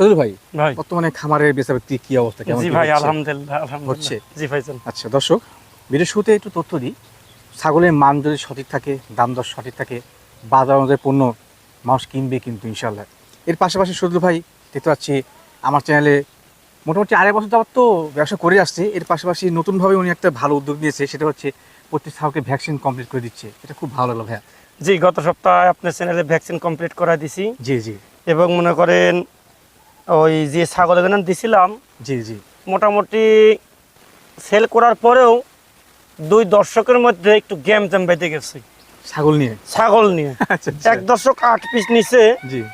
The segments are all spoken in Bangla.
সজল ভাই ভাই। বর্তমানে খামারের বেচাবেচি কি অবস্থা কেমন জি ভাই? আলহামদুলিল্লাহ হচ্ছে? জি ভাইজান আচ্ছা দর্শক ভিডিও শুরুতে একটু তথ্য দিই। ছাগলের মান যদি সঠিক থাকে দাম দর সঠিক থাকে বাজার অনুযায়ী পণ্য মানুষ কিনবে কিন্তু ইনশাল্লাহ এর পাশাপাশি সজল ভাই দেখতে পাচ্ছি আমার চ্যানেলে মোটামুটি আড়াই বছর যাবত তো ব্যবসা করে আসছে। এর পাশাপাশি নতুনভাবে উনি একটা ভালো উদ্যোগ নিয়েছে সেটা হচ্ছে প্রত্যেক ছাগলকে ভ্যাকসিন কমপ্লিট করে দিচ্ছে। এটা খুব ভালো লাগল ভাইয়া। জি গত সপ্তাহে আপনার চ্যানেলে ভ্যাকসিন কমপ্লিট করা দিছি। জি জি। এবং মনে করেন ওই যে ছাগলের জন্য দিছিলাম জি জি। মোটামুটি সেল করার পরেও দুই দর্শকের মধ্যে একটু গেম জ্যাম বেঁধে গেছে। ছাগল নিয়ে? ছাগল নিয়ে। আচ্ছা আচ্ছা। এক দর্শক আট পিস নিছে।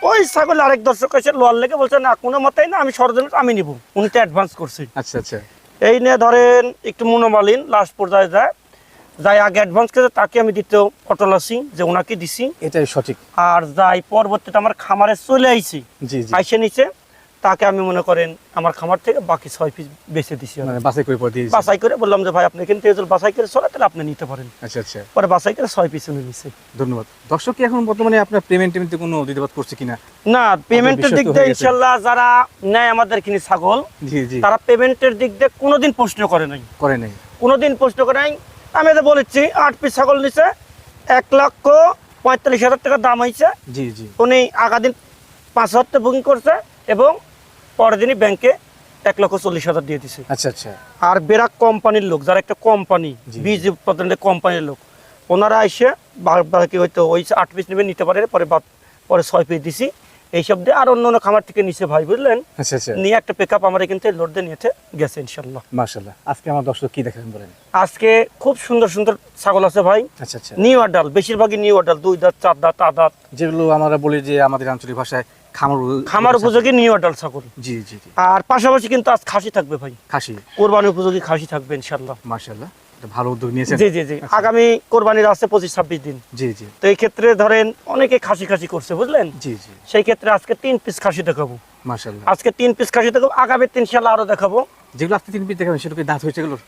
ওই ছাগল আরেক দর্শক এসে লোয়ার লেগে বলছে না কোনো মতেই না আমি সরজমিন আমি নিব। উনি তো অ্যাডভান্স করছি। আচ্ছা আচ্ছা। এই নিয়ে ধরেন একটু মনোমালিন লাস্ট পর্যায়ে যায়। যাই আগে অ্যাডভান্স করেছে তাকে আমি দিতে অটল আছি যে ওনাকে দিছি। এটাই সঠিক। আর যাই পরবর্তীতে আমার খামারে চলে আইছি। জি জি। আইসে নিচে তাকে আমি মনে করেন আমার খামার থেকে বাকি ছয় পিস বেঁচে দিছি। মানে বাছাই করে পর দিয়ে বাছাই করে বললাম যে ভাই আপনি কিন্তু এজল বাছাই করে চলে তাহলে আপনি নিতে পারেন। আচ্ছা আচ্ছা। পরে বাছাই করে ছয় পিস উনি নিছে। ধন্যবাদ। দর্শক কি এখন বর্তমানে আপনার পেমেন্ট টেমেন্টে কোনো দ্বিধাবাদ করছে কিনা? না পেমেন্টের দিক দিয়ে ইনশাল্লাহ যারা নেয় আমাদের কিনে ছাগল জি জি। তারা পেমেন্টের দিক দিয়ে কোনোদিন প্রশ্ন করে নাই। করে নাই। কোনোদিন প্রশ্ন করে নাই। আমি তো বলেছি আট পিস ছাগল নিছে এক লক্ষ পঁয়তাল্লিশ হাজার টাকা দাম হয়েছে। জি জি। উনি আগা দিন পাঁচ হাজার টাকা বুকিং করছে এবং পরের দিনই ব্যাংকে এক লক্ষ চল্লিশ হাজার দিয়ে দিছে। আচ্ছা আচ্ছা। আর বেরাক কোম্পানির লোক যারা একটা কোম্পানি বীজ উৎপাদনের কোম্পানির লোক ওনারা এসে বাকি হয়তো ওই আট পিস নেবে নিতে পারে পরে পরে ছয় পিস দিছি। এইসব দিয়ে আর অন্য অন্য খামার থেকে নিচে ভাই বুঝলেন? আচ্ছা আচ্ছা। নিয়ে একটা পিক আপ আমার এখান থেকে লোড দিয়ে নিয়েছে গেছে ইনশাল্লাহ। মার্শাল্লাহ আজকে আমার দর্শক কি দেখাবেন বলেন? আজকে খুব সুন্দর সুন্দর ছাগল আছে ভাই। আচ্ছা আচ্ছা। নিউ আডাল বেশিরভাগই নিউ আডাল দুই দাঁত চার দাঁত আট দাঁত। যেগুলো আমরা বলি যে আমাদের আঞ্চলিক ভাষায় খামার খামার উপযোগী। নিউ আডাল ছাগল। জি জি আর পাশাপাশি কিন্তু আজ খাসি থাকবে ভাই। খাসি। কোরবানি উপযোগী খাসি থাকবে ইনশাল্লাহ মার্শাল্লাহ ভালো উদ্যোগ নিয়েছেন। জি জি জি। আচ্ছা। আগামী কোরবানির আছে পঁচিশ ছাব্বিশ দিন। জি জি। তো এই ক্ষেত্রে ধরেন অনেকে খাসি খাসি করছে বুঝলেন? জি জি। সেই ক্ষেত্রে আজকে তিন পিস খাসি দেখাবো। আজকে তিন পিস খাসি দেখাবো আগামী তিন সাল আরও দেখাবো। যেগুলো আজকে তিন পিস দেখাবেন সেগুলো দাঁত হয়েছে এগুলোর?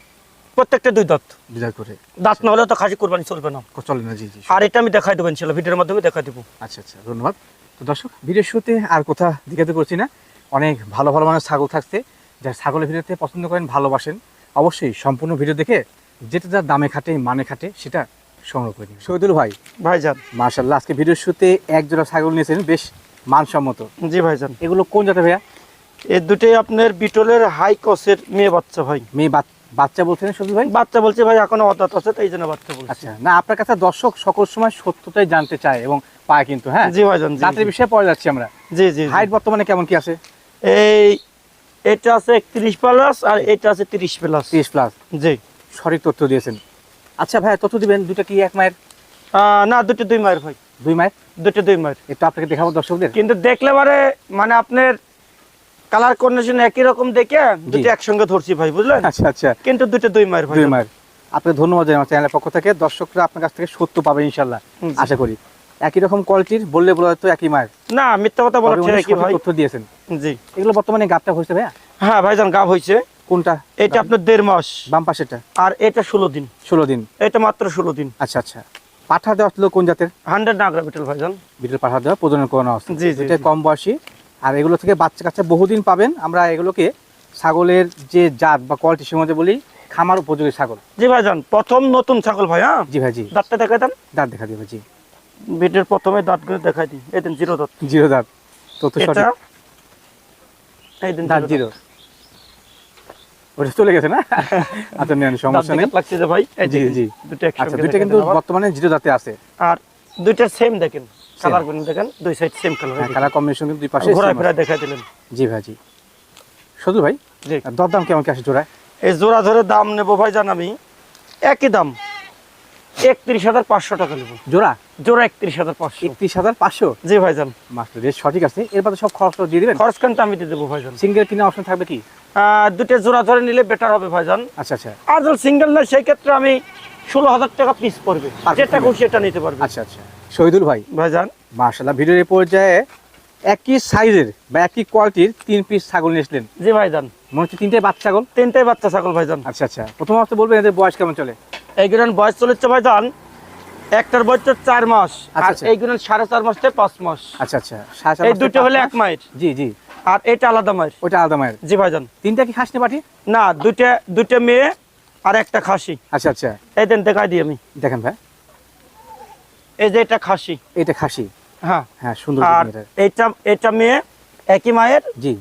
প্রত্যেকটা দুই দাঁত। বিচার করে। দাঁত না হলে তো খাসি কোরবানি চলবে না। চলে না জি জি। আর এটা আমি দেখাই দেবো ইনশাল্লাহ ভিডিওর মাধ্যমে দেখাই দেবো। আচ্ছা আচ্ছা ধন্যবাদ। তো দর্শক ভিডিওর শুরুতে আর কোথা দেখাতে করছি না। অনেক ভালো ভালো মানুষ ছাগল থাকছে। যারা ছাগলের ভিডিওতে পছন্দ করেন ভালোবাসেন অবশ্যই সম্পূর্ণ ভিডিও দেখে যেটা যার দামে খাটে মানে খাটে সেটা সংগ্রহ করে নিন। শহীদুল ভাই ভাইজান। মার্শাল্লাহ আজকে ভিডিওর শুরুতে এক জোড়া ছাগল নিয়েছেন বেশ মানসম্মত। জি ভাইজান। এগুলো কোন জাতের ভাইয়া? এর দুটোই আপনার বিটলের হাই কসের মেয়ে বাচ্চা ভাই। মেয়ে বাচ- বাচ্চা বলছেন শহীদুল ভাই? বাচ্চা বলছে ভাই এখনও অদাত আছে তো এই জন্য বাচ্চা বলছে। আচ্ছা না আপনার কাছে দর্শক সকল সময় সত্যতাই জানতে চায় এবং পায় কিন্তু হ্যাঁ? জি ভাইজান জাতের বিষয়ে পড়ে যাচ্ছি আমরা। জি জি। হাইট বর্তমানে কেমন কি আছে? এই এটা আছে একত্রিশ প্লাস আর এটা আছে তিরিশ প্লাস তিরিশ প্লাস জি। সঠিক তথ্য দিয়েছেন। আচ্ছা ভাই তথ্য দিবেন দুটা কি এক মায়ের? না দুটো দুই মায়ের ভাই। দুই মায়ের? দুটো দুই মায়ের। একটু আপনাকে দেখাবো দর্শকদের। কিন্তু দেখলে মানে মানে আপনার কালার কন্ডিশন একই রকম দেখে দুটো একসঙ্গে ধরছি ভাই বুঝলেন? আচ্ছা আচ্ছা। কিন্তু দুটো দুই মায়ের ভাই। দুই মায়ের। আপনাকে ধন্যবাদ জানাই আমার চ্যানেলের পক্ষ থেকে। দর্শকরা আপনার কাছ থেকে সত্য পাবে ইনশাল্লাহ আশা করি। একই রকম কোয়ালিটির বললে বলা হয়তো একই মায়ের। না মিথ্যা কথা তবে ঠিক ভাই। তথ্য দিয়েছেন। জি। এগুলো বর্তমানে গাপটা হয়েছে ভাইয়া? হ্যাঁ ভাইজান গাব হয়েছে। কোনটা? এটা আপনার দেড় মাস। বাম পাশেটা আর এটা ষোলো দিন। ষোলো দিন। এটা মাত্র ষোলো দিন। আচ্ছা আচ্ছা। পাঠা দেওয়া ছিল কোন জাতের? হান্ড্রেড নাগরা বিটল ভাইজান। বিটের পাঠা দেওয়া প্রজনন করানো আছে জি, জি, এটা কম বয়সী। আর এগুলো থেকে বাচ্চা কাচ্চা বহুদিন পাবেন। আমরা এগুলোকে ছাগলের যে জাত বা কোয়ালিটি সে মধ্যে বলি খামার উপযোগী ছাগল। জি ভাইজান প্রথম নতুন ছাগল ভাই হ্যাঁ? জি ভাই জি। দাঁতটা দেখাই দেন। দাঁত দেখা দিবে জি। বিটের প্রথমে দাঁতগুলো দেখাই দিন এই দিন জিরো দাঁত। জিরো দাঁত। এটা? সঠিক? এই দিন দাঁত জিরো ওটা চলে গেছে না? আচ্ছা নেন সমস্যা নেই। লাগছে যে ভাই। জি, জি। দুটো আচ্ছা একসঙ্গে দুইটা কিন্তু বর্তমানে জিরো দাঁতে আছে। আর দুইটার সেম দেখেন। কালারগুলো দেখেন দুই সাইড সেম কালার হ্যাঁ কালার কম্বিনেশন কিন্তু দুই পাশে ঘোরা ফেরা দিলেন। জি ভাই জি। শুধু ভাই দরদাম কেমন কি আসে জোড়ায়? এই জোড়া ধরে দাম নেব ভাই জান আমি। একই দাম। একত্রিশ হাজার পাঁচশো টাকা নেব। জোড়া? জোড়া একত্রিশ হাজার পাঁচশো। একত্রিশ হাজার পাঁচশো? জি ভাইজান মাস্টার রেট সঠিক আছে। এর বাদে সব খরচ দিয়ে দিবেন? খরচ কানটা আমি দিয়ে দেবো ভাইজান সিঙ্গেল কিনা অপশন থাকবে কি? দুটো জোড়া ধরে নিলে বেটার হবে ভাইজান আচ্ছা আচ্ছা। আর যদি সিঙ্গেল নেয় সেই ক্ষেত্রে আমি ষোলো হাজার টাকা পিস পড়বে। যেটা খুশি এটা নিতে পারবে। আচ্ছা আচ্ছা। শহীদুল ভাই ভাইজান। মার্শাল্লাহ ভিডিওর এই পর্যায়ে একই সাইজের বা একই কোয়ালিটির তিন পিস ছাগল নিয়েছিলেন জি ভাইজান। মনে হচ্ছে তিনটে বাচ্চা ছাগল? তিনটাই বাচ্চা ছাগল ভাইজান। আচ্ছা আচ্ছা প্রথম অবস্থা বলবেন এদের বয়স কেমন চলে? এই এইগুলো বয়স চলেছে ভাইজান একটার বয়স তো চার মাস আচ্ছা, আর আচ্ছা। এইগুলো সাড়ে চার মাস থেকে পাঁচ মাস। আচ্ছা আচ্ছা এই দুটো হলে এক মাস? জি জি। আর এটা আলাদা মায়ের। ওইটা আলাদা মায়ের? জি ভাইজান। তিনটা কি খাসনি পাটি না দুইটা দুইটা মেয়ে আর একটা খাসি। আচ্ছা আচ্ছা। এই দেন দেখাই দিই আমি। দেখেন ভাই। এই যে এটা খাসি। এটা খাসি। হ্যাঁ। হ্যাঁ সুন্দর আর এটা। এটা মেয়ে একই মায়ের। জি।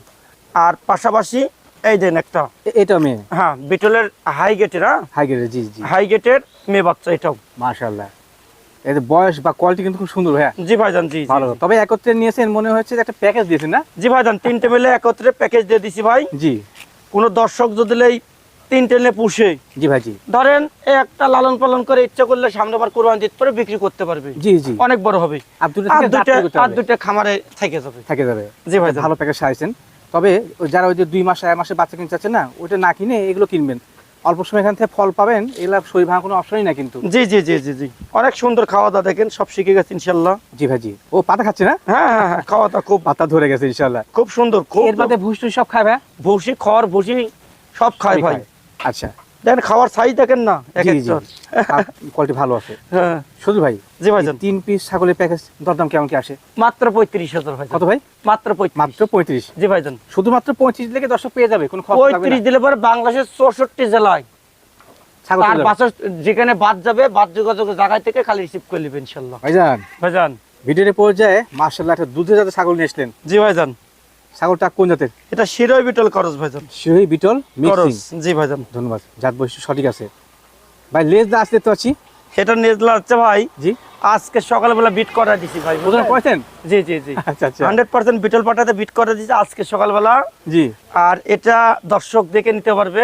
আর পাশাপাশি এই দেন একটা। এটা মেয়ে। হ্যাঁ বিটলের হাই গেটের হ্যাঁ? হাই গ্রেডের জি জি। হাই গেটের মেয়ে বাচ্চা এটাও। মাশাআল্লাহ। এদের বয়স বা কোয়ালিটি কিন্তু খুব সুন্দর হ্যাঁ জি ভাইজান জি জি, ভালো। তবে একত্রে নিয়েছেন মনে হচ্ছে যে একটা প্যাকেজ দিয়েছেন না? জি ভাইজান তিনটে মিলে একত্রে প্যাকেজ দিয়ে দিছি ভাই। জি। কোনো দর্শক যদি এই তিনটে নিয়ে পুষে। জি ভাই জি ধরেন একটা লালন পালন করে ইচ্ছা করলে সামনে আবার কোরবানি দিতে পারে বিক্রি করতে পারবে। জি জি। অনেক বড় হবে। আর দুটো আর। দুইটা খামারে থেকে যাবে। থেকে যাবে। জি ভাইজান ভালো প্যাকেজ সাজাইছেন তবে যারা ওই যে দুই মাস এক মাসে বাচ্চা কিনতে চাচ্ছেন না ওইটা না কিনে এগুলো কিনবেন। অল্প সময় এখান থেকে ফল পাবেন এগুলা শরীর ভাঙা কোনো অপশনই না কিন্তু। জি জি জি জি জি। অনেক সুন্দর খাওয়া দাওয়া দেখেন সব শিখে গেছে ইনশাল্লাহ জি ভাই জি ও পাতা খাচ্ছে না? হ্যাঁ হ্যাঁ হ্যাঁ, খাওয়া দাওয়া খুব পাতা ধরে গেছে ইনশাল্লাহ খুব সুন্দর খুব এর বাদে ভুস সব খাবে ভুসি খড় ভুসি সব খায় ভাই। আচ্ছা। দেখেন খাওয়ার সাইজ দেখেন না। কোয়ালিটি ভালো আছে। হ্যাঁ। শুধু ভাই জি এই তিন পিস ছাগলের প্যাকেজ দরদাম কেমন কি আসে? মাত্র পঁয়ত্রিশ হাজার ভাই কত ভাই? মাত্র মাত্র পঁয়ত্রিশ। জি ভাইজান। শুধুমাত্র পঁয়ত্রিশ লেগে দর্শক পেয়ে যাবে? কোনো পঁয়ত্রিশ দিলে পরে বাংলাদেশের চৌষট্টি জেলায়। ছাগল তার চলে যাবে। বাসা যেখানে বাদ যাবে বাদ যোগাযোগের জায়গায় থেকে খালি রিসিভ করে নেবে ইনশাল্লাহ। ভাইজান। ভাইজান। ভিডিওর পর্যায়ে মার্শাল্লাহ একটা দুধের জাতের ছাগল নিয়ে আসলেন। জি ভাইজান। ছাগলটা কোন জাতের? এটা শিরোই বিটল করস ভাইজান। শিরোই বিটল মিক্সিং। জি ভাইজান। ধন্যবাদ জাত বৈশিষ্ট্য সঠিক আছে। ভাই লেজ দা আসতে তো আছি? এটা নেজলা হচ্ছে ভাই। জি। আজকে সকালবেলা বিট করা দিছি ভাই বুঝলেন? করেছেন জি জি জি। আচ্ছা আচ্ছা। হান্ড্রেড পার্সেন্ট বিটল পাটাতে বিট করা দিছি আজকে সকালবেলা। জি। আর এটা দর্শক দেখে নিতে পারবে।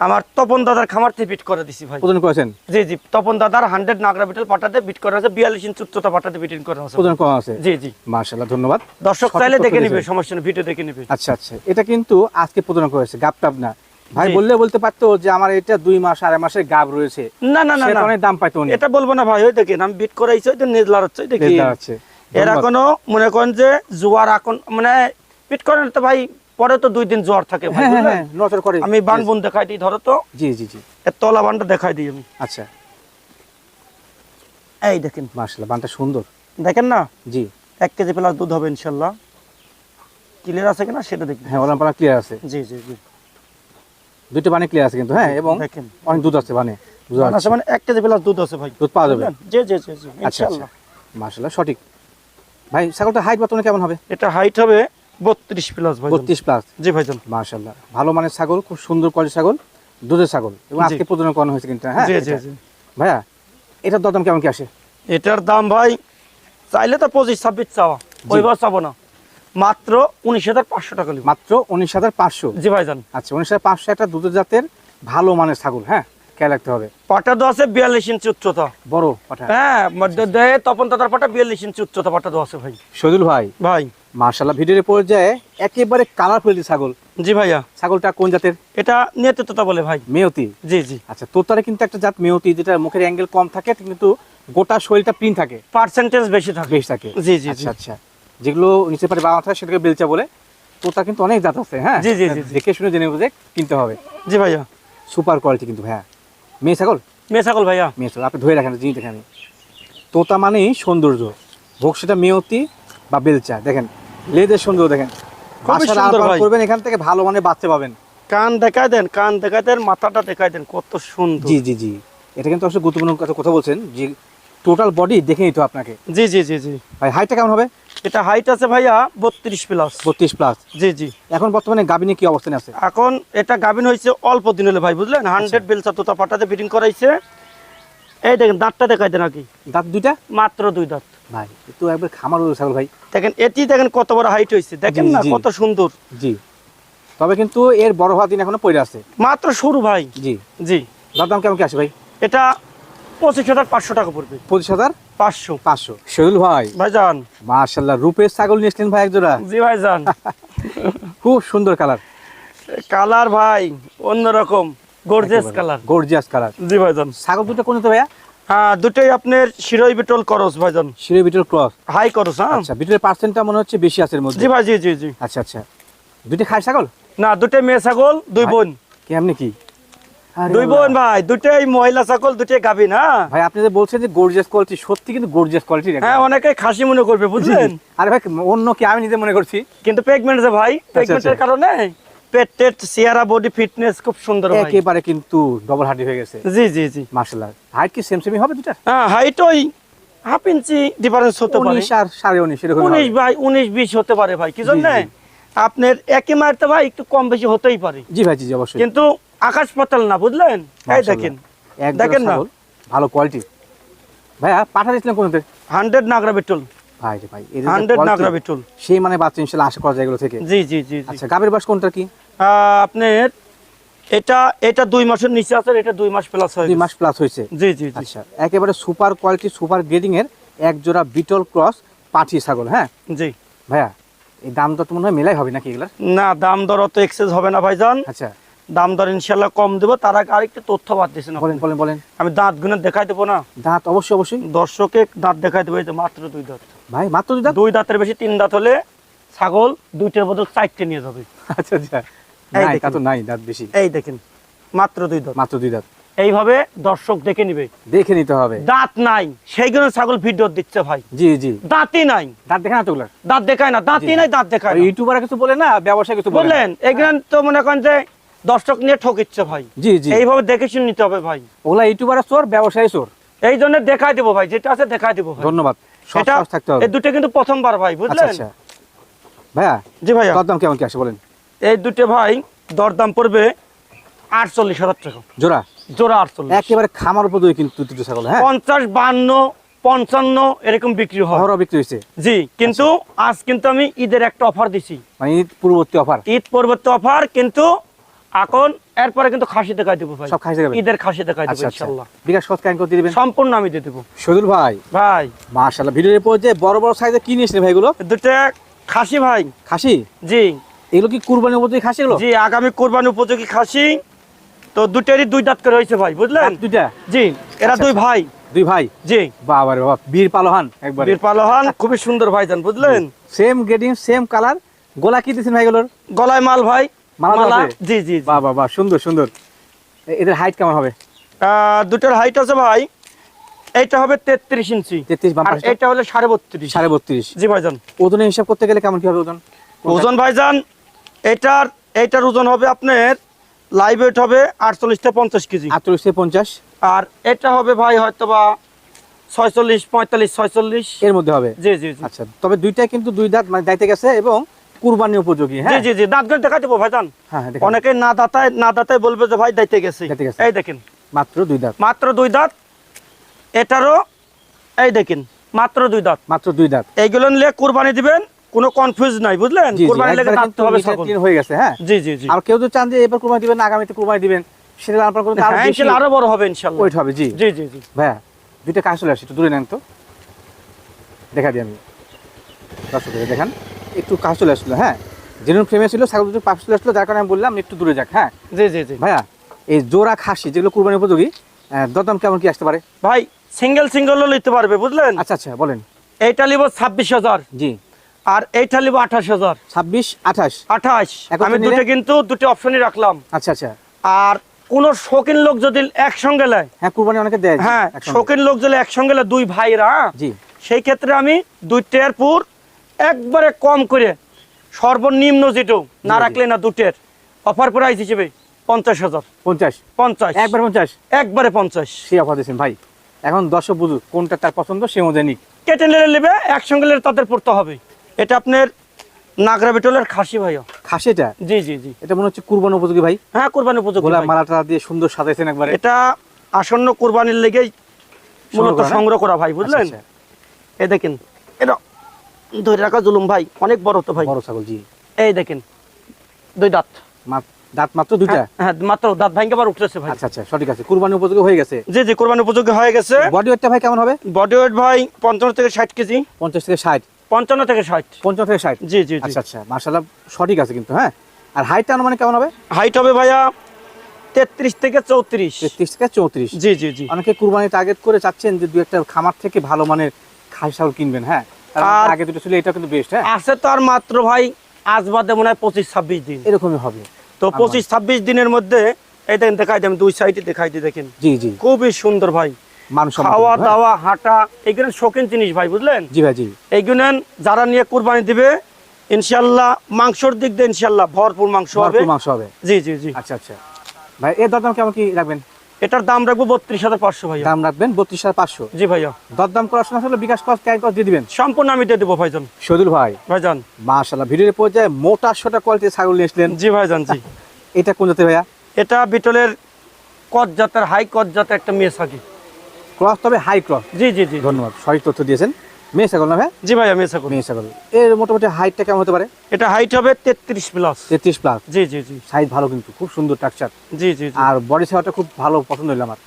আমার তপন দাদার খামার থেকে বিট করে দিছি ভাই। প্রদান করেছেন জি জি। তপন দাদার হান্ড্রেড নাগরা বিটল পাটাতে বিট করা আছে বিয়াল্লিশ ইঞ্চ উচ্চতা পাটাতে বিটিং করা আছে প্রদান করা আছে? জি জি। মার্শাল্লাহ ধন্যবাদ। দর্শক চাইলে দেখে নিবে সমস্যা নেই ভিডিও দেখে নিবে। আচ্ছা আচ্ছা। এটা কিন্তু আজকে প্রদান করেছে গাপ টাপ না ভাই বললে বলতে পারতো যে আমার এটা দুই মাস আড়াই মাসের গাব রয়েছে। না না না অনেক দাম পাইতো উনি এটা বলব না ভাই ওই দেখেন আমি বিট করাইছি ওই তো নেজলার হচ্ছে দেখি দেওয়া আছে এর। এখনও মনে করেন যে জোয়ার এখন মানে বিট করেন তো ভাই পরে তো দুই দিন জ্বর থাকে হ্যাঁ হ্যাঁ? হ্যাঁ আমি বান বুন দেখাই দিই ধরো তো। জি জি জি। তলা বানটা দেখাই দিই আমি। আচ্ছা। এই দেখেন। মার্শাল্লাহ বানটা সুন্দর। দেখেন না? জি। এক কেজি প্লাস দুধ হবে ইনশাল্লাহ ক্লিয়ার আছে কিনা সেটা দেখি। হ্যাঁ ওলাম পালা ক্লিয়ার আছে। জি জি জি। দুটো বানে ক্লিয়ার আছে কিন্তু হ্যাঁ এবং দেখেন। অনেক দুধ আছে বানে। আছে মানে এক কেজি প্লাস দুধ আছে ভাই। দুধ পাওয়া যাবে? জি জি জি আচ্ছা আচ্ছা। সঠিক। ভাই ছাগলটা হাইট বর্তমানে কেমন হবে? এটা হাইট হবে বত্রিশ প্লাস ভাই প্লাস জি ভাইজান। ভালো মানের ছাগল খুব সুন্দর ছাগল দুধের ছাগল। এবং আজকে করানো হয়েছে কিন্তু হ্যাঁ? জি জি জি। ভাইয়া এটার দরদাম কেমন কি আসে? এটার দাম ভাই চাইলে তো পঁচিশ ছাব্বিশ চাওয়া। ওইবার চাবো না। মাত্র উনিশ হাজার পাঁচশো টাকা লিখব মাত্র উনিশ হাজার পাঁচশো? জি ভাইজান। আচ্ছা উনিশ হাজার পাঁচশো একটা দুধের জাতের ভালো মানের ছাগল হ্যাঁ? খেয়াল রাখতে হবে। পাটা দেওয়া আছে বিয়াল্লিশ ইঞ্চি উচ্চতা। বড় পাঠা হ্যাঁ তপন দাদার পাটা বিয়াল্লিশ ইঞ্চি উচ্চতা পাটা দেওয়া আছে ভাই। সজুল ভাই ভাই। মার্শাল্লাহ ভিডিওর পর্যায়ে একেবারে কালারফুল ছাগল। জি ভাইয়া। ছাগলটা কোন জাতের? এটা নিয়ত তোতা বলে ভাই। মেয়তি? জি জি। আচ্ছা তোতারে কিন্তু একটা জাত মেয়তি যেটা মুখের অ্যাঙ্গেল কম থাকে কিন্তু গোটা শরীরটা প্রিন্ট থাকে। পার্সেন্টেজ বেশি থাকে। বেশ থাকে। জি জি আচ্ছা আচ্ছা। যেগুলো নিচে পারে বাবা থাকে সেটাকে বেলচা বলে। তোতা কিন্তু অনেক জাত আছে হ্যাঁ? জি, জি। দেখে শুনে জেনে বুঝে কিনতে হবে। জি ভাইয়া। সুপার কোয়ালিটি কিন্তু হ্যাঁ। মেয়ে ছাগল? মেয়ে ছাগল ভাইয়া। মেয়ে ছাগল আপনি ধরে রাখেন জিনিস দেখেন। তোতা মানেই সৌন্দর্য। ভোগ সেটা মেয়তি বা বেলচা দেখেন লেদের সৌন্দর্য দেখেন। সুন্দর ভাই। করবেন এখান থেকে ভালো মানে বাচ্চা পাবেন। কান দেখায় দেন কান দেখায় দেন মাথাটা দেখায় দেন কত সুন্দর। জি জি জি। এটা কিন্তু অবশ্যই গুরুত্বপূর্ণ কথা কথা বলছেন যে টোটাল বডি দেখে নিতে আপনাকে। জি জি জি জি। ভাই হাইটটা কেমন হবে? এটা হাইট আছে ভাইয়া বত্রিশ প্লাস বত্রিশ প্লাস জি জি। এখন বর্তমানে গাবিনে কি অবস্থানে আছে? এখন এটা গাভিন হয়েছে অল্প দিন হলে ভাই বুঝলেন? হান্ড্রেড বেলসা তোতা পাটাতে ফিটিং করাইছে। এই দেখেন দাঁতটা দেখাই দেন আগে দাঁত দুইটা? মাত্র দুই দাঁত। ভাই তো একবার খামার ছাগল ভাই। দেখেন এটি দেখেন কত বড় হাইট হয়েছে। দেখেন না কত সুন্দর। জি। তবে কিন্তু এর বড় হওয়ার দিন এখনও পড়ে আছে। মাত্র শুরু ভাই। জি। জি। দাম দাম কেমন কি আসে ভাই? এটা পঁচিশ হাজার পাঁচশো টাকা পড়বে। পঁচিশ হাজার পাঁচশো। পাঁচশো। শহীদুল ভাই। ভাইজান। মার্শাল্লাহ রূপের ছাগল নিয়ে এসলেন ভাই একজোড়া জি ভাইজান। খুব সুন্দর কালার। কালার ভাই অন্যরকম। Gorgeous colour. Gorgeous colour. জি ভাইজান। ছাগল দুটো কোন তো ভাইয়া? দুটোই আপনার শিরোই বিটল করস ভাইজান। শিরে বিটল ক্রস? হাই করস হ্যাঁ। আচ্ছা বিটলের পার্সেন্টটা মনে হচ্ছে বেশি আছে এর মধ্যে। জি ভাই জি জি জি। আচ্ছা আচ্ছা। দুটো খায় ছাগল? না দুটো মেয়ে ছাগল দুই বোন। কেমনি কি? দুই বোন ভাই দুটাই মহিলা ছাগল দুটাই না? ভাই আপনি যে বলছেন যে গর্জিয়াস কোয়ালিটি সত্যি কিন্তু গর্জিয়াস কোয়ালিটি হ্যাঁ অনেকে খাসি মনে করবে বুঝলেন? আরে ভাই অন্য কি আমি নিজে মনে করছি? কিন্তু প্রেগনেন্ট যে ভাই প্রেগনেন্টের আচ্ছা। কারণে পেট টেট বডি ফিটনেস খুব সুন্দর একেবারে কিন্তু ডবল হয়ে গেছে। জি জি জি। হাইট কি সেম সেমই হবে দুটা হ্যাঁ হাইট ওই হাফ ইঞ্চি ডিফারেন্স হতে পারে। উনিশ আর সাড়ে উনিশ এরকম উনিশ ভাই উনিশ বিশ হতে পারে ভাই কি জন্য? আপনার একই মারতে ভাই একটু কম বেশি হতেই পারে। জি ভাই জি অবশ্যই। কিন্তু আকাশ পাতাল না বুঝলেন? এই দেখেন। দেখেন না। ভালো কোয়ালিটি ভাইয়া পাঠা দিয়েছিলেন কোনতে হান্ড্রেড নাগরা বেটুল। ভাই রে ভাই এদের যে হান্ড্রেড নাগরা বেটুল সেই মানে বাচ্চা ইনশাল্লাহ আশা করা যায় এগুলো থেকে। জি জি জি আচ্ছা গাবের বয়স কোনটা কি? আপনার এটা এটা দুই মাসের নিচে আছে এটা দুই মাস প্লাস হয় দুই মাস প্লাস হয়েছে। জি জি জি। আচ্ছা একেবারে সুপার কোয়ালিটি সুপার গ্রেডিং এর এক জোড়া বিটল ক্রস পাঠি ছাগল হ্যাঁ? জি। ভাইয়া এই দাম দর তো মনে হয় মেলাই হবে নাকি এগুলার? না দাম দর অত এক্সেস হবে না ভাইজান। আচ্ছা। দাম দর ইনশাল্লাহ কম দেবো। তার আগে আরেকটু তথ্য বাদ দিয়েছেন বলেন বলেন বলেন। আমি দাঁত গুনে দেখাই দেবো না? দাঁত অবশ্যই অবশ্যই। দর্শকে দাঁত দেখাই দেবো এই মাত্র দুই দাঁত। ভাই মাত্র দুই দাঁত? দুই দাঁতের বেশি তিন দাঁত হলে ছাগল দুইটার বদল চারটে নিয়ে যাবে। আচ্ছা আচ্ছা। নাই তা তো নাই দাঁত বেশি। এই দেখেন মাত্র দুই দাঁত। মাত্র দুই দাঁত। এইভাবে দর্শক দেখে নিবে। দেখে নিতে হবে। দাঁত নাই সেইগুলো ছাগল ভিডিও দিচ্ছে ভাই। জি জি। দাঁতই নাই। দাঁত দেখে না তো দাঁত দেখায় না দাঁতই নাই দাঁত দেখায় ইউটিউবার কিছু বলে না ব্যবসায় কিছু বলে না। বললেন এখানে তো মনে করেন যে দর্শক নিয়ে ঠকিচ্ছে ভাই। জি জি। এইভাবে দেখে শুনে নিতে হবে ভাই। ওগুলা ইউটিউবার চোর ব্যবসায়ী চোর। এই জন্য দেখাই দেবো ভাই যেটা আছে দেখাই দেবো ধন্যবাদ। এটা থাকতে হবে। এই দুটো কিন্তু প্রথমবার ভাই আচ্ছা বুঝলেন? আচ্ছা। ভাইয়া জি ভাইয়া। দরদাম কেমন কি আসে বলেন? এই দুটো ভাই দরদাম পড়বে আটচল্লিশ হাজার টাকা। জোড়া? জোড়া আটচল্লিশ। একেবারে খামার উপযোগী কিন্তু দুটো ছাগল হ্যাঁ? পঞ্চাশ বান্ন পঞ্চান্ন এরকম বিক্রি হয়। বিক্রি হয়েছে। জি কিন্তু আজ কিন্তু আমি ঈদের একটা অফার দিছি। মানে ঈদ পূর্ববর্তী অফার ঈদ পরবর্তী অফার কিন্তু এখন এরপরে কিন্তু খাসি দেখাই দেবো ভাই। সব খাসি দেখাবেন? ঈদের খাসি দেখাই দেবো আচ্ছা আচ্ছা। বিকাশ কাইন করতে দিবেন? সম্পূর্ণ আমি দিয়ে দেবো। শহীদুল ভাই। ভাই। মার্শাল্লাহ ভিডিওর পর যে বড় বড় সাইজে কি নিয়েছিলেন ভাইগুলো দুটো খাসি ভাই। খাসি? জি। এগুলো কি কুরবানির উপযোগী খাসি এগুলো? জি আগামী কোরবানি উপযোগী খাসি। তো দুটারই দুই দাঁত করে হয়েছে ভাই বুঝলেন? দুইটা? জি এরা আচ্ছা, দুই। ভাই। দুই ভাই? জি। বাবা রে বাবা বীর পালোহান একবার। বীর পালোহান খুবই সুন্দর ভাইজান বুঝলেন? Same grading same colour. গোলা কি দিয়েছেন ভাইগুলোর গলায় মাল ভাই। মালা মালা? জি জি জি। বাহ বাহ বাহ সুন্দর সুন্দর। এদের হাইট কেমন হবে? দুটোর হাইট আছে ভাই। এইটা হবে তেত্রিশ ইঞ্চি। তেত্রিশ বাম আর এটা হলে সাড়ে বত্রিশ। জি ভাইজান। ওজনের হিসাব করতে গেলে কেমন কি হবে ওজন? ওজন ভাইজান এটার এইটার ওজন হবে আপনার লাইভ ওয়েট হবে আটচল্লিশ থেকে পঞ্চাশ কেজি। আটচল্লিশ থেকে পঞ্চাশ। আর এটা হবে ভাই হয়তো ছয়চল্লিশ পঁয়তাল্লিশ ছয়চল্লিশ। এর মধ্যে হবে? জি জি জি। আচ্ছা তবে দুইটা কিন্তু দুই দাঁত মানে দাইতে গেছে এবং কুরবানি উপযোগী হ্যাঁ? জি জি দাঁতগুলো দেখা দেবো ভাইজান। হ্যাঁ হ্যাঁ, দেখেন। অনেকে না দাতায় না দাতায় বলবে যে ভাই দাইতে গেছে। এই দেখেন। মাত্র দুই দাঁত। মাত্র দুই দাঁত। এটারও এই দেখেন মাত্র দুই দাঁত। মাত্র দুই দাঁত। এইগুলো কুরবানি দিবেন কোনো কনফিউজ নাই বুঝলেন? কুরবানি লেগে হবে clean হয়ে গেছে হ্যাঁ? জি জি জি। আর কেউ যদি চান যে এবার কুরবানি দিবেন আগামীতে কুরবানি দিবেন সেটা আপনার কোনো হ্যাঁ আরও বড় হবে ইনশাল্লাহ। ওয়েট হবে জি। জি জি জি। ভাইয়া দুইটা কাজ চলে আসছে একটু দূরে নেন তো। দেখা দিই আমি। দেখান। একটু কাজ চলে আসলো হ্যাঁ? জেনুন ফ্রেমে ছিল ছাগল দুটো পাশ চলে আসলো যার কারণে আমি বললাম একটু দূরে যাক হ্যাঁ? জি জি জি। ভাইয়া এই জোড়া খাসি যেগুলো কুরবানি উপযোগী দরদাম কেমন কি আসতে পারে? ভাই সিঙ্গেল সিঙ্গেলও নিতে পারবে বুঝলেন? আচ্ছা আচ্ছা বলেন। এইটা নিব ছাব্বিশ হাজার। জি। আর এইটা নিব আঠাশ হাজার। ছাব্বিশ আঠাশ। আঠাশ। আমি দুটো কিন্তু দুটো অপশনই রাখলাম। আচ্ছা আচ্ছা। আর কোন শৌখিন লোক যদি একসঙ্গে নেয়? হ্যাঁ কুরবানি অনেকে দেয়। হ্যাঁ। শৌখিন লোক যদি একসঙ্গে নেয় দুই ভাইরা জি। সেই ক্ষেত্রে আমি দুইটার পুর একবারে কম করে সর্বনিম্ন যেটু না। রাখলে না দুটের। অফার প্রাইস হিসেবে পঞ্চাশ হাজার। পঞ্চাশ? পঞ্চাশ। একবার পঞ্চাশ? একবারে পঞ্চাশ। সে অফার দিয়েছেন ভাই। এখন দর্শক বুঝুক কোনটা তার পছন্দ সে অনুযায়ী নিক কেটে নিলে নেবে একসঙ্গে তাদের পড়তে হবে। এটা আপনার নাগরা বিটলের খাসি ভাইয়া খাসিটা জি জি জি। এটা মনে হচ্ছে কুরবানি উপযোগী ভাই। হ্যাঁ কোরবানি উপযোগী গোলা। মালাটা দিয়ে সুন্দর সাজাইছেন একবারে। এটা আসন্ন কোরবানির লেগেই মূলত সংগ্রহ করা ভাই বুঝলেন? আচ্ছা, এই দেখেন এটা ধরে রাখা জুলুম ভাই অনেক বড় তো ভাই। বড় ছাগল জি। এই দেখেন দুই দাঁত। দাঁত মাত্র দুইটা? হ্যাঁ, হ্যাঁ মাত্র দাঁত ভাঙ্গে আবার উঠতেছে ভাই। আচ্ছা আচ্ছা সঠিক আছে। কুরবানি উপযোগী হয়ে গেছে? জি জি কোরবানি উপযোগী হয়ে গেছে। বডি ওয়েটটা ভাই কেমন হবে? বডি ওয়েট ভাই থেকে ষাট কেজি। পঞ্চাশ থেকে ষাট? পঞ্চান্ন থেকে ষাট। পঞ্চান্ন থেকে ষাট? জি জি জি। আচ্ছা আচ্ছা মার্শাল্লাহ সঠিক আছে কিন্তু হ্যাঁ? আর হাইটটা অনুমানে কেমন হবে? হাইট হবে ভাইয়া তেত্রিশ থেকে চৌত্রিশ। তেত্রিশ থেকে চৌত্রিশ? জি জি জি। অনেকে কুরবানি টার্গেট করে চাচ্ছেন যে দু একটা খামার থেকে ভালো মানের খাসি ছাগল কিনবেন হ্যাঁ? আগে দুটো ছিল এটা কিন্তু বেস্ট হ্যাঁ? আছে তো আর মাত্র ভাই আজ বাদে মনে হয় পঁচিশ ছাব্বিশ দিন। এরকমই হবে। তো পঁচিশ ছাব্বিশ দিনের মধ্যে এই দেখেন দেখাই দিই আমি দুই সাইডে দেখাই দেখেন। জি জি। খুবই সুন্দর ভাই। খাওয়া দাওয়া হাঁটা এইগুলো শৌখিন জিনিস ভাই বুঝলেন? জি ভাই জি। এইগুলো যারা নিয়ে কুরবানি দিবে ইনশাল্লাহ মাংসর দিক দিয়ে ইনশাল্লাহ ভরপুর মাংস হবে। মাংস হবে। জি জি জি। আচ্ছা আচ্ছা। ভাই এর দরদাম কেমন কি রাখবেন? এটার দাম রাখব বত্রিশ হাজার পাঁচশো ভাইয়া। দাম রাখবেন বত্রিশ হাজার পাঁচশো। জি ভাইয়া। দরদাম করার সময় হলে বিকাশ কস ক্যান কস দিয়ে দিবেন। সম্পূর্ণ আমি দিয়ে দেবো ভাইজান। শহীদুল ভাই ভাইজান। মাশাল্লাহ ভিডিওর পর্যায়ে মোটা সোটা কোয়ালিটির ছাগল নিয়ে আসলেন। জি ভাইজান জি। এটা কোন জাতের ভাইয়া? এটা বিটলের কত জাতের হাই কত জাতের একটা মেয়ে সাকি ক্রস তবে হাই ক্রস। জি জি জি। ধন্যবাদ সঠিক তথ্য দিয়েছেন। মেয়ে ছাগল না ভাই? জি ভাইয়া মেয়ে সাকুন মেয়ে ছাগল। এর মোটামুটি হাইটটা কেমন হতে পারে? এটা হাইট হবে তেত্রিশ প্লাস তেত্রিশ প্লাস জি জি জি। সাইজ ভালো কিন্তু খুব সুন্দর টাকচার জি জি জি। আর বডি ছাওয়াটা খুব ভালো পছন্দ হইল আমার।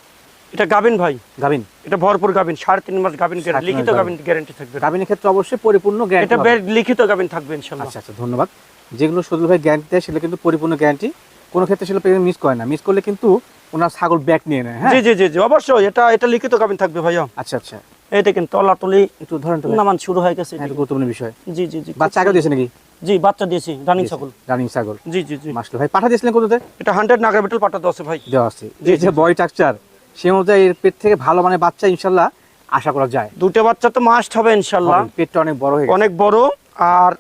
এটা গাবিন ভাই। গাভিন? এটা ভরপুর গাবিন সাড়ে তিন মাস গাবিন লিখিত গাবিন গ্যারান্টি থাকবে। গাভিনের ক্ষেত্রে অবশ্যই পরিপূর্ণ গ্যারান্টি এটা লিখিত গাবিন থাকবে ইনশাল্লাহ আচ্ছা আচ্ছা ধন্যবাদ। যেগুলো সদুল ভাই গ্যারান্টি দেয় সেগুলো কিন্তু পরিপূর্ণ গ্যারান্টি কোনো ক্ষেত্রে সেগুলো মিস করে না। মিস করলে কিন্তু ওনার ছাগল ব্যাক নিয়ে নেয় হ্যাঁ? জি জি জি অবশ্যই এটা এটা লিখিত গাবিন থাকবে ভাইয়া। আচ্ছা আচ্ছা। দেখেন তলাতলি একটু ধরেন নামান শুরু হয়ে গেছে। হ্যাঁ, এটা গুরুত্বপূর্ণ বিষয়। জি জি জি। বাচ্চা আগে দিয়েছে নাকি? জি বাচ্চা দিয়েছি রানিং ছাগল। রানিং ছাগল। জি জি জি। মাসলো ভাই পাঠা দিয়েছিলেন এটা নাগরা বেটল আছে ভাই। দেওয়া আছে। এই যে বয় টাকচার সে অনুযায়ী এর পেট থেকে ভালো মানে বাচ্চা ইনশাল্লাহ আশা করা যায়। দুটো বাচ্চা তো মাস্ট হবে ইনশাল্লাহ পেটটা অনেক বড় হয়ে অনেক বড়। আর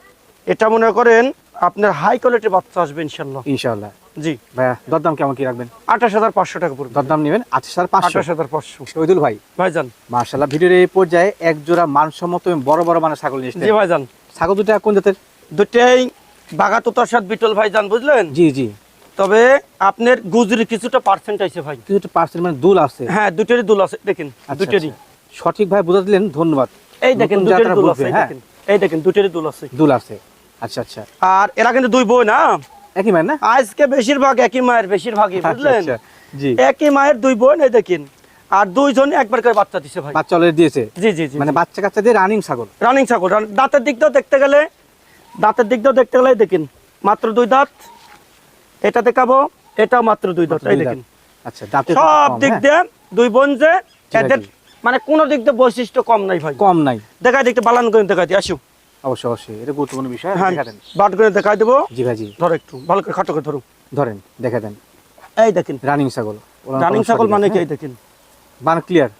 এটা মনে করেন আপনার হাই কোয়ালিটির বাচ্চা আসবে ইনশাল্লাহ ইনশাল্লাহ জি। ভাইয়া দরদাম কেমন কি রাখবেন? আঠাশ হাজার পাঁচশো টাকা পড়বে। দরদাম নেবেন আঠাশ হাজার পাঁচশো। আঠাশ হাজার পাঁচশো। শহীদুল ভাই ভাইজান। মার্শাল্লাহ ভিডিওর এই পর্যায়ে এক জোড়া মানসম্মত বড় বড় মানে ছাগল নিয়ে জি এসেছেন। ভাইজান। ছাগল দুটা কোন জাতের? দুটাই বাগাতুতার সাথে বিটল ভাইজান বুঝলেন? জি জি। তবে আপনার গুজরি কিছুটা পার্সেন্ট আছে ভাই। কিছুটা পার্সেন্ট মানে দুল আছে। হ্যাঁ দুটেরই দুল আছে দেখেন আচ্ছা, দুটেরই আচ্ছা। সঠিক ভাই বুঝা দিলেন ধন্যবাদ। এই দেখেন দুটেরই দুল আছে হ্যাঁ। এই দেখেন দুটেরই দুল আছে। দুল আছে। আচ্ছা আচ্ছা। আর এরা কিন্তু দুই বই না? একই মান না? আজকে বেশিরভাগ একই মায়ের বেশিরভাগই বুঝলেন? আচ্ছা, জি। একই মায়ের দুই বোন এই দেখেন। আর দুইজন একবার করে বাচ্চা দিছে ভাই। বাচ্চা অলরেডি দিয়েছে? জি জি জি মানে বাচ্চা কাচ্চা দিয়ে রানিং ছাগল? রানিং ছাগল। দাঁতের দিক দিয়েও দেখতে গেলে দাঁতের দিক দিয়েও দেখতে গেলে দেখেন মাত্র দুই দাঁত। এটা দেখাবো এটাও মাত্র দুই দাঁত এই দেখেন। আচ্ছা দাঁতে সব দিক হ্যাঁ? দিয়ে দুই বোন যে এদের মানে কোনো দিক দিয়ে বৈশিষ্ট্য কম নাই ভাই। কম নাই। দেখাই দেখতে বালান করে দেখা দিই আসো অবশ্যই অবশ্যই। এটা গুরুত্বপূর্ণ বিষয় হ্যাঁ দেখা বাট করে দেখাই দেবো। জি ভাই জি। ধরো একটু ভালো করে খাটো করে ধরো। ধরেন দেখা দেন। এই দেখেন। রানিং ছাগল। রানিং ছাগল মানে কি? এই হ্যাঁ? দেখেন। বান ক্লিয়ার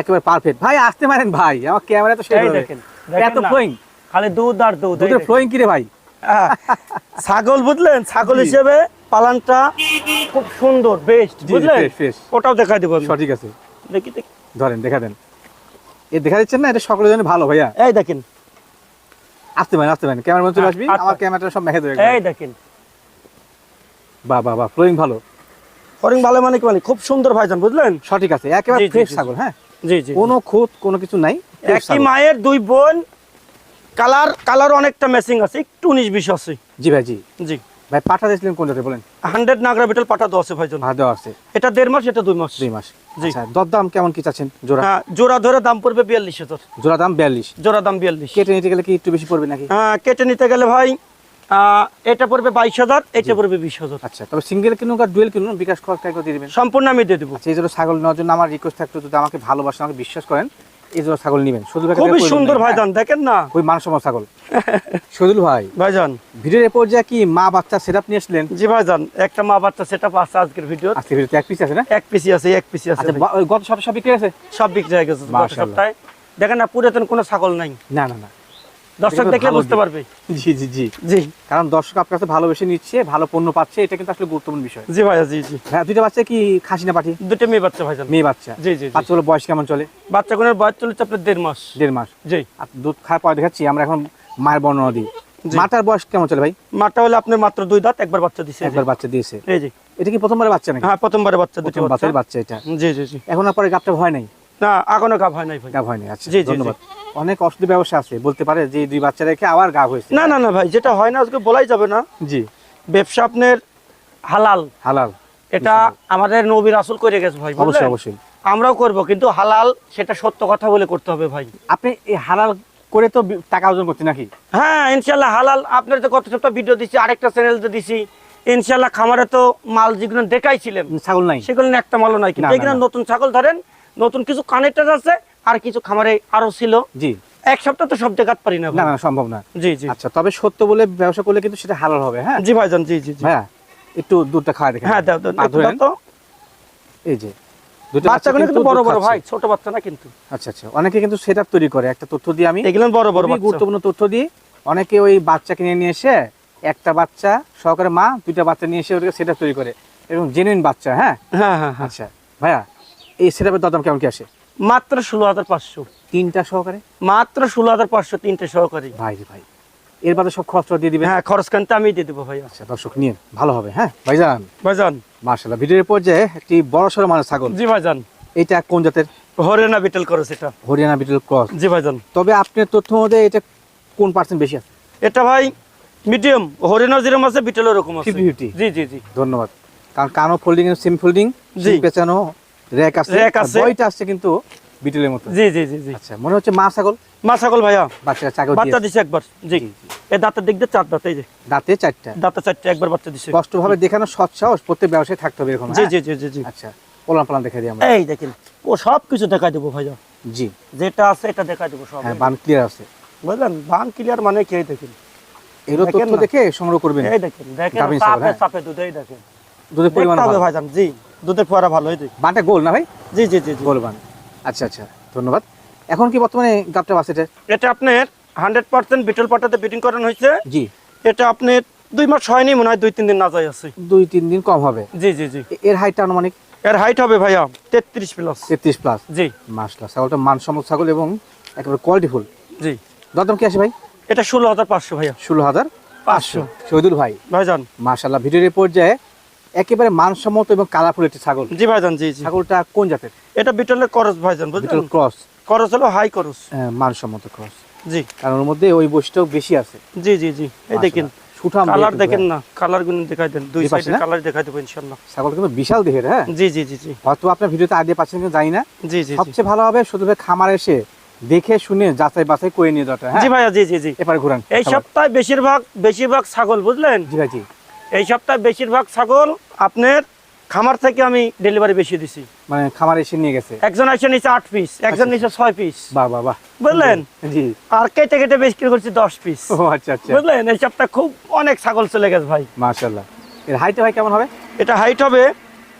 একেবারে পারফেক্ট ভাই আসতে পারেন ভাই। আমার ক্যামেরা তো সেই দেখেন। দেখেন এত ফ্লোয়িং খালি দুধ আর দুধ দুধের ফ্লোয়িং কি রে ভাই? হ্যাঁ, ছাগল বুঝলেন? ছাগল হিসেবে পালানটা খুব সুন্দর বেস্ট বুঝলেন। ওটাও দেখাই দেবো। সঠিক আছে। দেখি দেখি। ধরেন দেখা দেন। এ দেখা দিচ্ছেন না? এটা সকলের জন্য ভালো ভাইয়া। এই দেখেন। আসতে পারেন আসতে পারেন। ক্যামেরা চলে হ্যাঁ, আসবি আচ্ছা। আমার ক্যামেরাটা সব মেখে দেবে এই দেখেন। বাহ বাহ বাহ ফ্লোয়িং ভালো। ফ্লোয়িং ভালো মানে কি মানে? খুব সুন্দর ভাইজান বুঝলেন? সঠিক আছে একেবারে ফ্রেশ ছাগল হ্যাঁ? জি জি কোনো খুঁত কোনো কিছু নাই একই মায়ের দুই বোন কালার কালার অনেকটা ম্যাচিং আছে একটু উনিশ বিশ আছে। জি ভাই জি। জি। ভাই পাঠা দিয়েছিলেন কোন জাতে বলেন? হান্ড্রেড নাগরা বিটল পাঠা দেওয়া আছে ভাইজান। ভাড়া দেওয়া আছে। এটা দেড় মাস এটা দুই মাস। দুই মাস। জি। আচ্ছা দরদাম কেমন কি চাচ্ছেন জোড়া? হ্যাঁ জোড়া ধরে দাম পড়বে বিয়াল্লিশ হাজার। জোড়া দাম বিয়াল্লিশ। জোড়া দাম বিয়াল্লিশ। কেটে নিতে গেলে কি একটু বেশি পড়বে নাকি? হ্যাঁ কেটে নিতে গেলে ভাই আহ, এটা পড়বে বাইশ হাজার এটা পড়বে বিশ হাজার। আচ্ছা তবে সিঙ্গেল কিনুন আর ডুয়েল কিনুন বিকাশ খরচ টাকা দিয়ে দিবেন। সম্পূর্ণ আমি দিয়ে দেবো। আচ্ছা এই জন্য ছাগল নেওয়ার জন্য আমার রিকোয়েস্ট থাকতো যদি আমাকে ভালোবাসেন আমাকে বিশ্বাস করেন এই জন্য ছাগল নেবেন। শুধু খুবই সুন্দর ভাইজান দেখেন না? ওই মানসম্মত ছাগল। ভাই ভাইজান। ভিডিওর পর্যায়ে কি মা বাচ্চা সেটআপ নিয়ে আসলেন? জি ভাইজান একটা মা বাচ্চা সেটআপ আছে আজকের ভিডিও আজকে ভিডিওতে এক পিস আছে না? এক পিসি আছে এক পিসি আছে আচ্ছা ভাই। গত সপ্তাহে সব বিক্রি আছে সব বিক্রি হয়ে গেছে গত সপ্তাহে। দেখেন না পুরাতন কোনো ছাগল নাই। না না না। দর্শক দেখলে বুঝতে পারবে। জি জি জি। জি। কারণ দর্শক আপনার কাছে ভালোবেসে নিচ্ছে ভালো পণ্য পাচ্ছে এটা কিন্তু আসলে গুরুত্বপূর্ণ বিষয়। জি ভাইয়া জি জি। হ্যাঁ দুইটা বাচ্চা কি খাসি না পাঠি? দুটো মেয়ে বাচ্চা ভাইজান। মেয়ে বাচ্চা। জি জি বাচ্চাগুলো বয়স কেমন চলে? বাচ্চাগুলোর বয়স চলেছে আপনার দেড় মাস। দেড় মাস। জি। আর দুধ খাওয়ার পর দেখাচ্ছি আমরা এখন মায়ের বর্ণনা দিই। মাটার বয়স কেমন চলে ভাই? মাটা হলে আপনার মাত্র দুই দাঁত একবার বাচ্চা যে। একবার বাচ্চা দিয়েছে। এই জি এটা কি প্রথমবারে বাচ্চা নাকি? হ্যাঁ প্রথমবারে বাচ্চা দুটো বাচ্চা। বাচ্চা এটা। জি জি জি। এখন আর পরে গাপটা ভয় নাই? না এখনও গাভ হয় নাই ভাই। গাব হয়নি আচ্ছা জি, জি, জি। ধন্যবাদ। অনেক অসুবিধা ব্যবসা আছে বলতে পারে যে দুই বাচ্চা রেখে আবার গাব হয়েছে। না না না ভাই যেটা হয় না আজকে বলাই যাবে না। জি। ব্যবসা আপনার হালাল। হালাল। এটা আমাদের নবী রাসুল করে গেছে ভাই অবশ্যই অবশ্যই। আমরাও করব কিন্তু হালাল সেটা সত্য কথা বলে করতে হবে ভাই। আপনি এই হালাল করে তো টাকা অর্জন করছেন নাকি? হ্যাঁ ইনশাল্লাহ হালাল। আপনার তো গত সপ্তাহ ভিডিও দিছি আরেকটা চ্যানেল তো দিছি। ইনশাল্লাহ খামারে তো মাল যেগুলো দেখাইছিলেন ছাগল নাই। সেগুলো একটা মালও নাই। কিন্তু না, না, এখানে না। নতুন ছাগল ধরেন নতুন কিছু কানেক্টার আছে আর কিছু খামারে আরও ছিল। জি। এক সপ্তাহ তো সব দেখাতে পারি না না সম্ভব না। জি জি। আচ্ছা তবে সত্য বলে ব্যবসা করলে কিন্তু সেটা হালাল হবে হ্যাঁ? জি ভাইজান জি জি ভাইয়া একটু দুধটা খাওয়া দেখেন। হ্যাঁ দাও দাও, এই যে বাচ্চাগুলো কিন্তু বড় বড় ভাই ছোট বাচ্চা না কিন্তু। আচ্ছা আচ্ছা অনেকে কিন্তু সেট তৈরি করে। একটা তথ্য দিয়ে আমি এগুলো বড় বড় গুরুত্বপূর্ণ তথ্য দিই। অনেকে ওই বাচ্চা কিনে নিয়ে এসে একটা বাচ্চা সহকারে মা দুইটা বাচ্চা নিয়ে এসে ওটাকে তৈরি করে। এবং জেনুইন বাচ্চা হ্যাঁ? হ্যাঁ হ্যাঁ হ্যাঁ। আচ্ছা ভাইয়া এই সেটআপের দাম কেমন কি আসে? মাত্র ষোলো হাজার পাঁচশো। তিনটা সহকারে? মাত্র ষোলো হাজার পাঁচশো তিনটে সহকারী। ভাই ভাই এর বাদে সব খরচ দিয়ে দিবেন? হ্যাঁ খরচ কানতে আমি দিয়ে দেবো ভাইয়া। আচ্ছা দর্শক নিয়ে ভালো হবে হ্যাঁ? ভাইজান? ভাইজান। মার্শাল্লাহ ভিডিওর পর্যায়ে একটি বড় সড়ো মানে ছাগল জি ভাইজান। এটা কোন জাতের? হরিয়ানা বিটেল করো সেটা হরিয়ানা বিটল ক্রস। জি ভাই ভাইজান। তবে আপনার তথ্য মধ্যে এটা কোন পার্সেন্ট বেশি আছে? এটা ভাই মিডিয়াম হরিয়ানা যেরকম আছে বিটেল ওরকম আছে। 50-50 জি জি জি। ধন্যবাদ। কারণ কানো ফোল্ডিং সিম ফোল্ডিং জি। পেঁচানো র্যাক আছে আর আছে। বইটা আসছে কিন্তু বিটলের মতো। জি জি জি জি। আচ্ছা মনে হচ্ছে মা ছাগল? মা ছাগল ভাইয়া। বাচ্চা ছাগল বাচ্চা দিছে একবার জি। এ দাঁতের দিক দিয়ে চার দাঁত এই যে। দাঁতে চারটা। দাঁতে চারটে একবার বাচ্চা দিছে। স্পষ্ট ভাবে দেখানো সৎ সাহস প্রত্যেক ব্যবসায় থাকতে হবে এরকম জি হ্যাঁ? জি জি জি জি। আচ্ছা পোলান পালান দেখা দিই আমরা। এই দেখেন ও সব কিছু দেখাই দেবো ভাইয়া। জি। যেটা আছে এটা দেখাই দেবো সব। হ্যাঁ বান ক্লিয়ার আছে। বুঝলেন? বান ক্লিয়ার মানে কে দেখেন। এগুলো তথ্য দেখে সংগ্রহ করবেন। এই দেখেন দেখেন চাপে হ্যাঁ। চাপে দুধ এই দেখেন। দুধের পরিমাণ ভালো। ভাইজান জি। দুধের ফোয়ারা ভালো দেখেন বানটা গোল না ভাই? জি জি জি গোল বান। আচ্ছা আচ্ছা ধন্যবাদ। এখন কি বর্তমানে গাবটা বাস এটা? এটা আপনার হান্ড্রেড পার্সেন্ট বিটল পাটাতে বিটিং করানো হয়েছে। জি। এটা আপনার দুই মাস হয়নি মনে হয় দুই তিন দিন না যায় আছে। দুই তিন দিন কম হবে। জি জি জি। এর হাইটটা আনুমানিক? এর হাইট হবে ভাইয়া তেত্রিশ প্লাস তেত্রিশ প্লাস জি। মাসলা ছাগলটা মানসম্মত ছাগল এবং একেবারে কোয়ালিটিফুল জি। দরদাম কি আছে ভাই? এটা ষোলো হাজার পাঁচশো ভাইয়া। ষোলো হাজার পাঁচশো। শহীদুল ভাই। ভাইজান। মার্শাল্লাহ ভিডিওর পর্যায়ে একেবারে মানসম্মত এবং কালারফুল একটি ছাগল। জি ভাইজান জি ছাগলটা কোন জাতের? এটা বিটলের করস ভাইজান বিটল বুঝলেন ক্রস। করস হলো হাই করস। মানসম্মত ক্রস। জি। কারণ ওর মধ্যে ওই বৈশিষ্ট্য বেশি আছে। জি জি জি। এই দেখেন সুঠাম কালার দেখেন না কালারগুলো দেখাই দেন দুই সাইডে কালার দেখাই দেবো ইনশাল্লাহ ছাগল কিন্তু বিশাল দেহের হ্যাঁ? জি জি জি জি। হয়তো আপনার ভিডিওতে আগে পাচ্ছেন কিন্তু জানি না। জি জি সবচেয়ে ভালো হবে শুধু খামার এসে দেখে শুনে যাচাই বাছাই করে নিয়ে যাওয়াটা হ্যাঁ? জি ভাইয়া জি জি জি। এবার ঘুরান। এই। সপ্তাহে বেশিরভাগ বেশিরভাগ ছাগল বুঝলেন? জি ভাই জি। এই সপ্তাহে বেশিরভাগ ছাগল আপনার খামার থেকে আমি ডেলিভারি বেশি দিছি। মানে খামার এসে নিয়ে গেছে? একজন এসে নিচে আট পিস একজন নিচে ছয় পিস বাহ বাহ বাহ। বুঝলেন? জি। আর কেটে কেটে বিক্রি করছি দশ পিস ও আচ্ছা আচ্ছা। বুঝলেন? এই সপ্তাহে খুব অনেক ছাগল চলে গেছে ভাই। মার্শাল্লাহ এর হাইটে ভাই কেমন হবে? এটা হাইট হবে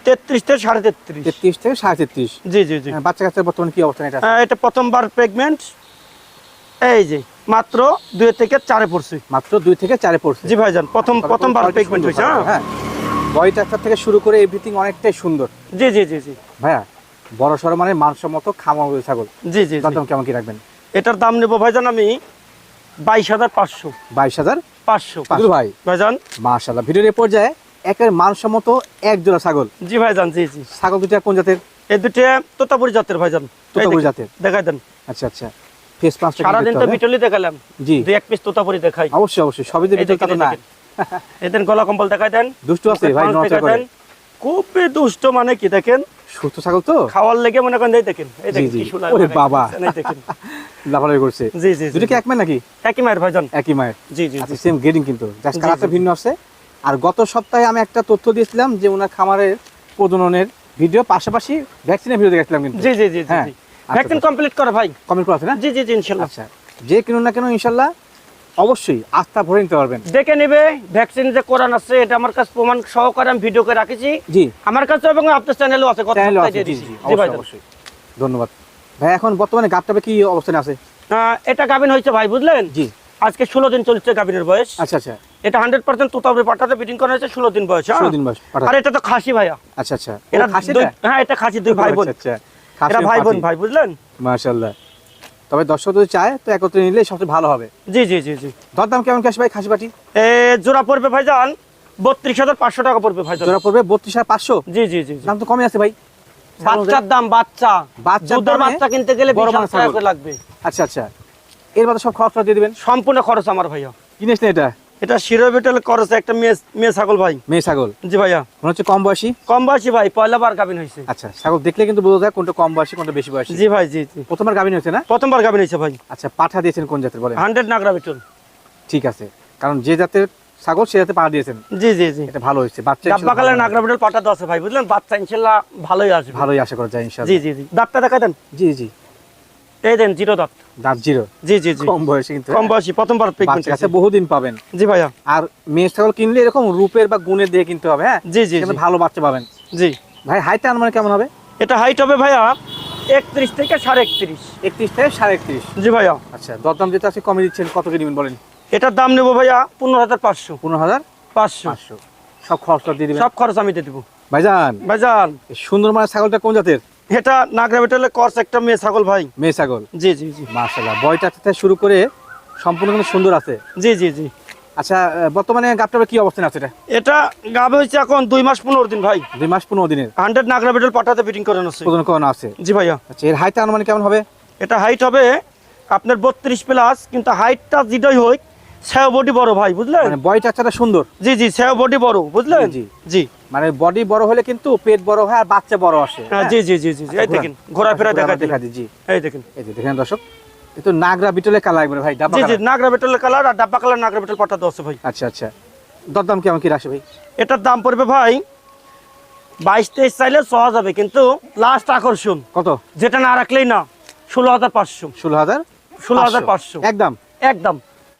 তেত্রিশ থেকে সাড়ে তেত্রিশ। তেত্রিশ থেকে সাড়ে তেত্রিশ। জি জি জি। বাচ্চা কাচ্চার বর্তমানে কি অবস্থা? এটা? হ্যাঁ, এটা প্রথমবার প্রেগনেন্ট এই যে মাত্র দুই থেকে চারে পড়ছি। মাত্র দুই থেকে চারে পড়ছে। জি ভাইজান প্রথম প্রথমবার সুন্দর হয়েছে হ্যাঁ। বডি টাকচার থেকে শুরু করে এভরিথিং অনেকটাই সুন্দর। জি জি জি জি। ভাইয়া বড় সড়ো মানে মানসম্মত খামার হবে ছাগল। জি জি। দাম কেমন কি রাখবেন? এটার দাম নেব ভাইজান আমি বাইশ হাজার পাঁচশো। বাইশ হাজার পাঁচশো। ভাই। ভাইজান। মার্শাল্লাহ ভিডিওর এই পর্যায়ে একের মানসম্মত এক জোড়া ছাগল। জি ভাইজান জি জি। ছাগল দুটা কোন জাতের? এই দুটো তোতাপুরি জাতের ভাইজান। তোতাপুরি জাতের। দেখাই দেন। আচ্ছা আচ্ছা। সারাদিন তো বিটলি দেখালাম। জি। দুই এক পিস তোতাপুরি দেখাই। অবশ্যই অবশ্যই সবই তো বিটল না। গলা কম্বল দেখাই দেন। দুষ্টু আছে ভাই করে। খুবই দুষ্ট মানে কি দেখেন? সুস্থ ছাগল তো? খাওয়ার লেগে মনে করেন এই দেখেন এই দেখেন কি। ওরে বাবা। এই দেখেন। লাফালাফি করছে। জি জি দুটো কি এক মায়ের নাকি? একই মায়ের ভাইজান। একই মায়ের। জি জি আচ্ছা সেম গ্রেডিং কিন্তু। জাস্ট কালারটা ভিন্ন আছে। আর গত সপ্তাহে আমি একটা তথ্য দিয়েছিলাম যে ওনার খামারের প্রজননের ভিডিও পাশাপাশি ভ্যাকসিনের ভিডিও দেখছিলাম কিন্তু। জি জি জি জি হ্যাঁ। ভ্যাকসিন কমপ্লিট করে ভাই। কমেন্ট করা আছে না? জি জি জি ইনশাল্লাহ। আচ্ছা যে কিনুন না কেন ইনশাল্লাহ অবশ্যই আস্থা ভরে নিতে পারবেন। দেখে নেবে ভ্যাকসিন যে কোরআন আছে এটা আমার কাছে প্রমাণ সহকারে আমি ভিডিও করে রাখেছি। জি। আমার কাছে এবং আপনার চ্যানেলও আছে কত চ্যানেলও আছে জি ভাই অবশ্যই ধন্যবাদ। ভাই এখন বর্তমানে গাবটাবে কি অবস্থানে আছে? এটা গাবিন হয়েছে ভাই বুঝলেন? জি। আজকে ষোলো দিন চলছে গাবিনের বয়স। আচ্ছা আচ্ছা। এটা হান্ড্রেড পার্সেন্ট তোতাবরি পাঠাতে বিটিং করা হয়েছে ষোলো দিন বয়স হ্যাঁ? ষোলো দিন বয়স আর এটা তো খাসি ভাইয়া। আচ্ছা আচ্ছা। এটা? দুই- হ্যাঁ এটা খাসি দুই ভাই বোন। আচ্ছা, আচ্ছা। এটা ভাই বোন ভাই বুঝলেন? মাশাআল্লাহ। তবে দর্শক যদি চায় তো একত্রে নিলে সবচেয়ে ভালো হবে। জি জি জি জি। দরদাম কেমন কি আসে ভাই খাসি পাটি এ জোড়া পড়বে ভাইজান বত্রিশ হাজার পাঁচশো টাকা পড়বে ভাইজান। জোড়া পড়বে বত্রিশ হাজার পাঁচশো? জি জি জি। দাম তো কমে আছে ভাই। বাচ্চার দাম বাচ্চা। দুধের বাচ্চা কিনতে গেলে বড় টাকা লাগবে। আচ্ছা আচ্ছা। এর মধ্যে সব খরচটা দিয়ে দিবেন? সম্পূর্ণ খরচ আমার ভাইয়া। কিনিস না এটা? এটা শিরো বিটল খরচ একটা মেয়ে মেয়ে ছাগল ভাই। মেয়ে ছাগল? জি ভাইয়া। মনে হচ্ছে কম বয়সী? কম বয়সী ভাই পয়লা বার গাবিন হয়েছে। আচ্ছা ছাগল দেখলে কিন্তু বোঝা যায় কোনটা কম বয়সী কোনটা বেশি বয়সী। জি ভাই জি জি। প্রথমবার গাভিন হয়েছে না? প্রথমবার গাবিন হয়েছে ভাই। আচ্ছা পাঠা দিয়েছেন কোন জাতের বলে হান্ড্রেড নাগরা বিটল ঠিক আছে। কারণ যে জাতের ছাগল সে জাতে পাঠা দিয়েছেন। জি জি জি। এটা ভালো হয়েছে। বাচ্চা ডাব্বা কালার নাগরা বিটল পাঠাতে আছে ভাই বুঝলেন? বাচ্চা ইনশাল্লাহ ভালোই আসবে। ভালোই আশা করা যায় জি ইনশাআল্লাহ। জি জি দাঁতটা দেখা দেন জি জি। এই দেন জিরো দাঁত। দাঁত জিরো? জি জি জি। কম বয়সে কিন্তু। কম বয়সী প্রথমবার প্রেগনেন্ট বাচ্চা কাছে বহুদিন পাবেন। জি ভাইয়া। আর মেয়ে ছাগল কিনলে এরকম রূপের বা গুণের দিয়ে কিনতে হবে হ্যাঁ? জি জি ভালো বাচ্চা পাবেন। জি। ভাই হাইটটা আনুমান কেমন হবে? এটা হাইট হবে ভাইয়া একত্রিশ থেকে সাড়ে একত্রিশ। একত্রিশ থেকে সাড়ে একত্রিশ। জি ভাইয়া। আচ্ছা দরদাম যেটা আছে কমে দিচ্ছেন কত কি নেবেন বলেন? এটার দাম নেব ভাইয়া পনেরো হাজার পাঁচশো। পনেরো হাজার পাঁচশো। পাঁচশো। সব খরচ দিয়ে দিবেন। সব খরচ আমি দিয়ে দেবো। ভাইজান ভাইজান। সুন্দর মানে ছাগলটা কোন জাতের? এটা নাগরা বেটালে কর্স একটা মেয়ে ছাগল ভাই। মেয়ে ছাগল? জি জি জি। মার্শাল্লাহ বয়টা থেকে শুরু করে সম্পূর্ণ কিন্তু সুন্দর আছে। জি জি জি। আচ্ছা বর্তমানে গাপটার কি অবস্থান আছে এটা? এটা গাবে হয়েছে এখন দুই মাস পনেরো দিন ভাই। দুই মাস পনেরো দিনের? হান্ড্রেড নাগরা বেটাল পাঠাতে ফিটিং করানো আছে। প্রদান করানো আছে। জি ভাইয়া। আচ্ছা এর হাইটটা আনুমানিক কেমন হবে? এটা হাইট হবে আপনার বত্রিশ প্লাস কিন্তু হাইটটা যেটাই হোক সেও বডি বড় ভাই বুঝলেন? মানে বয়টা চাচ্চাটা সুন্দর। জি জি সেও বডি বড় বুঝলেন? জি, জি। মানে বডি বড় হলে কিন্তু পেট বড় হয় আর বাচ্চা বড় আসে হ্যাঁ, জি জি জি জি জি। এই দেখেন ঘোরাফেরা দেখা দেখা জি। এই দেখেন। এই যে দেখেন দর্শক এ তো নাগরা বিটলে কালা একবারে ভাই ডাব্বা জি জি নাগরা বেটালের কালার আর ডাব্বা কালার নাগরা বেটাল পাঠাতে আছে ভাই। আচ্ছা আচ্ছা। দরদাম কেমন কি রাখছে ভাই? এটার দাম পড়বে ভাই বাইশ তেইশ চাইলে সহজ হবে কিন্তু লাস্ট আকর্ষণ। কত? যেটা না রাখলেই না ষোলো হাজার পাঁচশো। ষোলো হাজার ষোলো হাজার পাঁচশো। একদম? একদম।